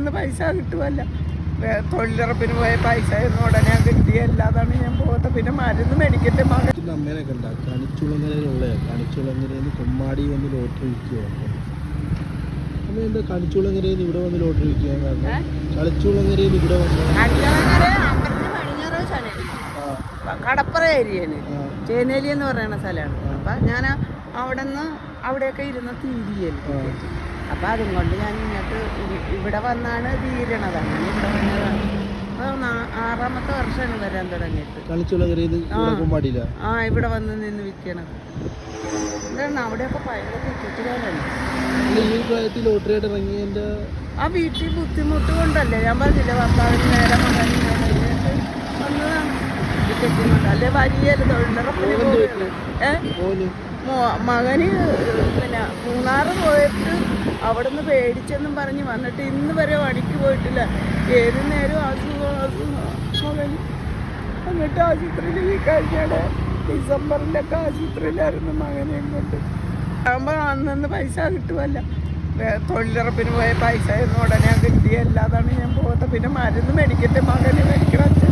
അന്നന്ന് പൈസ കിട്ടുമല്ല തൊഴിലുറപ്പിന് പോയ പൈസ ഒന്നും ഉടനെ കിട്ടിയല്ലാതാണ് ഞാൻ പോകുന്നത് പിന്നെ മരുന്ന് മേടിക്കട്ടെ മകൻ. അച്ഛന്റെ അമ്മേനൊക്കെ ഉണ്ടാ. കണിച്ചുളങ്ങരയിലുള്ള കണിച്ചുളങ്ങരയിൽ നിന്ന് കൊമ്മാടി വന്ന് ലോട്ടറി വിൽക്കുക. അമ്മ എന്താ കണിച്ചുളങ്ങരയിൽ നിന്ന് ഇവിടെ വന്ന് ലോട്ടറി വിൽക്കാൻ കാരണം കളിച്ചുളങ്ങരയിൽ ഇവിടെ വന്ന് അഞ്ചളങ്ങര അമ്പലത്തിന് ആ, കടപ്പുറ ഏരിയയാണ്. ചേനേലി എന്ന് പറയുന്ന സ്ഥലമാണ്. അപ്പം ഞാൻ അവിടെ നിന്ന് അവിടെയൊക്കെ ഇരുന്ന് തീരിയല്ലേ ആ. അപ്പം അതും കൊണ്ട് ഞാൻ ഇങ്ങോട്ട് ഇവിടെ വന്നാണ് തീരണത്. അങ്ങനെ ഇവിടെ വന്നതാണ് അപ്പോൾ ആറാമത്തെ വർഷമാണ് വരാൻ തുടങ്ങിയിട്ട്. ആ. ഇവിടെ വന്ന് നിന്ന് വിൽക്കണത് എന്താണ് അവിടെയൊക്കെ ഭയങ്കര ആ വീട്ടിൽ ബുദ്ധിമുട്ട് കൊണ്ടല്ലേ? ഞാൻ പറഞ്ഞില്ല ഭർത്താവിന് നേരെ മകൻ വന്നതാണ്. ടിക്കറ്റ് കൊണ്ട് അല്ലേ വലിയ തൊഴിലുറപ്പിന് പോവുകയാണ്. ഏ? ഓന് മോ- മകന് പിന്നെ മൂന്നാറ് പോയിട്ട് അവിടുന്ന് പേടിച്ചെന്നും പറഞ്ഞ് വന്നിട്ട് ഇന്ന് വരെ പണിക്ക് പോയിട്ടില്ല. ഏത് നേരം അസുഖം അസുഖം മകന് എന്നിട്ട് ആശുപത്രിയിൽ ഈ കഴിഞ്ഞാടെ ഡിസംബറിലൊക്കെ ആശുപത്രിയിലായിരുന്നു മകനെയും കൊണ്ട് ആകുമ്പോൾ അന്നന്ന് പൈസ കിട്ടുമല്ല തൊഴിലുറപ്പിന് പോയ പൈസ ഒന്നും ഉടനെ കിട്ടിയല്ലാതാണ് ഞാൻ പോകുന്നത് പിന്നെ മരുന്ന് മേടിക്കട്ടെ മകന് മേടിക്കണം